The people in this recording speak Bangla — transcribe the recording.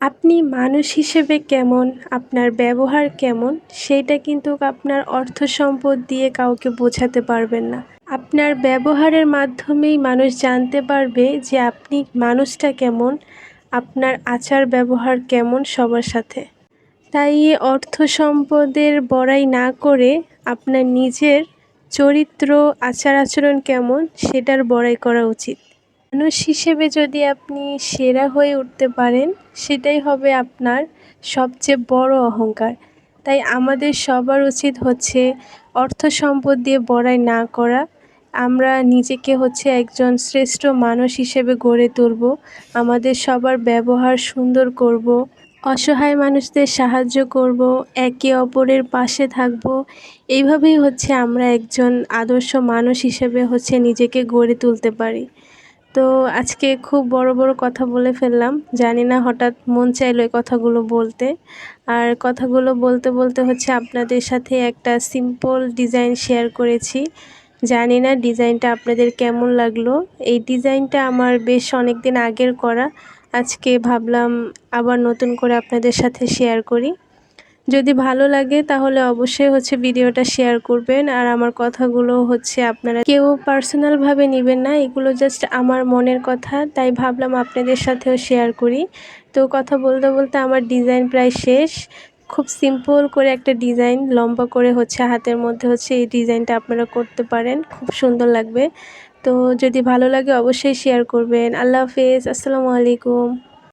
আপনি মানুষ হিসেবে কেমন? আপনার ব্যবহার কেমন? সেইটা কিন্তু আপনার অর্থ সম্পদ দিয়ে কাউকে বোঝাতে পারবেন না। আপনার ব্যবহারের মাধ্যমেই মানুষ জানতে পারবে যে আপনি মানুষটা কেমন, আপনার আচার ব্যবহার কেমন সবার সাথে। তাই অর্থ সম্পদের বড়াই না করে আপনার নিজের চরিত্র, আচার আচরণ কেমন, সেটার বড়াই করা উচিত। মানুষ হিসেবে যদি আপনি সেরা হয়ে উঠতে পারেন, সেটাই হবে আপনার সবচেয়ে বড় অহংকার। তাই আমাদের সবার উচিত হচ্ছে অর্থ সম্পদ দিয়ে বড়াই না করা। আমরা নিজেকে হচ্ছে একজন শ্রেষ্ঠ মানুষ হিসেবে গড়ে তুলব, আমাদের সবার ব্যবহার সুন্দর করব, অসহায় মানুষদের সাহায্য করব, একে অপরের পাশে থাকব। এইভাবেই হচ্ছে আমরা একজন আদর্শ মানুষ হিসেবে হচ্ছে নিজেকে গড়ে তুলতে পারি। তো আজকে খুব বড় বড় কথা বলে ফেললাম। জানি না হঠাৎ মন চাইলো এই কথাগুলো বলতে। আর কথাগুলো বলতে বলতে হচ্ছে আপনাদের সাথে একটা সিম্পল ডিজাইন শেয়ার করেছি। জানি না ডিজাইনটা আপনাদের কেমন লাগল। এই ডিজাইনটা আমার বেশ অনেক দিন আগের করা। আজকে ভাবলাম আবার নতুন করে আপনাদের সাথে শেয়ার করি। যদি ভালো লাগে, তাহলে অবশ্যই হচ্ছে ভিডিওটা শেয়ার করবেন। আর আমার কথাগুলো হচ্ছে আপনারা কেউ পার্সোনালভাবে নেবেন না, এগুলো জাস্ট আমার মনের কথা, তাই ভাবলাম আপনাদের সাথেও শেয়ার করি। তো কথা বলতে বলতে আমার ডিজাইন প্রায় শেষ। খুব সিম্পল করে একটা ডিজাইন লম্বা করে হচ্ছে হাতের মধ্যে হচ্ছে এই ডিজাইনটা আপনারা করতে পারেন, খুব সুন্দর লাগবে। তো যদি ভালো লাগে অবশ্যই শেয়ার করবেন। আল্লাহ হাফেজ, আসসালামু আলাইকুম।